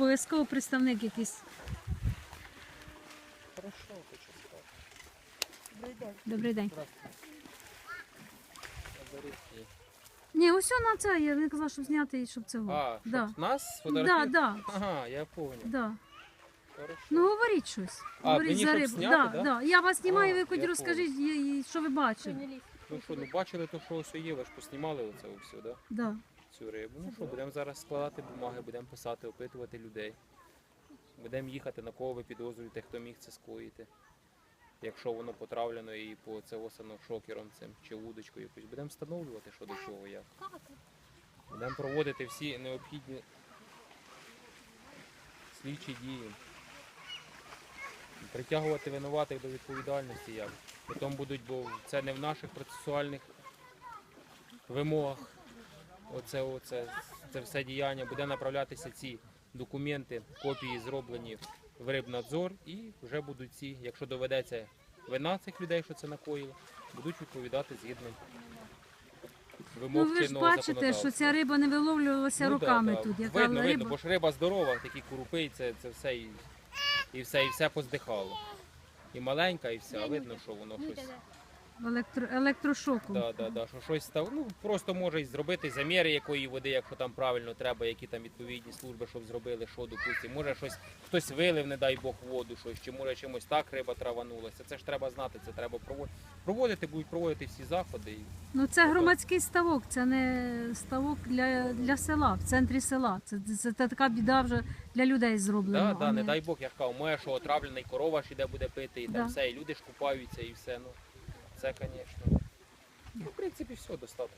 обов'язково представник якийсь. Хорошо, хочу сказати. Добрий день. Ні, ось на це, я не казала, щоб зняти і щоб це було. А, щоб да. нас Да, фотографують? да, Ага, я понял. да. Хорошо. Ну говоріть щось. А, говоріть мені за щоб рибу. зняти, да, да? да. Я вас знімаю, А, ви хоч я розкажіть, і- і що ви бачили. Ну що, ну бачили то, що ось є, ви ж поснімали оце все, да? Да. Цю рибу. Ну що, будемо зараз складати бумаги, будемо писати, опитувати людей. Будемо їхати, на кого ви підозрюєте, хто міг це скоїти. Якщо воно потравлено і по це осано шокером цим чи вудочкою якось. Будемо встановлювати, що до чого, як. Будемо проводити всі необхідні слідчі дії. Притягувати винуватих до відповідальності як. Потім будуть, бо це не в наших процесуальних вимогах. Оце, оце, це все діяння. Буде направлятися ці документи, копії зроблені в Рибнадзор, і вже будуть ці, якщо доведеться вина цих людей, що це накоїли, будуть відповідати згідно вимог Ну ви ж чинного бачите, що ця риба не виловлювалася Ну, руками да, да. тут. Яка Видно, риба. видно, бо ж риба здорова, такі курупи, це, це все і, і все, і все поздихало. І маленька, і все, а видно, що воно щось. Електро... електрошоку. Да, да, да, що щось став. Ну просто може й зробити заміри якої води, якщо там правильно треба, які там відповідні служби, щоб зробили, що допустимо. Може щось хтось вилив, не дай Бог, воду, щось, чи може чимось так риба траванулася. Це ж треба знати, це треба проводити. Проводити, будуть проводити всі заходи. Ну це громадський ставок, це не ставок для, для села, в центрі села. Це, це, це така біда вже для людей зроблена. Да, да, не дай Бог, я ж кажу, моє, що отравлений корова ж іде буде пити, і Да. там все, і люди ж купаються, і все. Ну це, звісно. Ну, в принципі, все достатньо.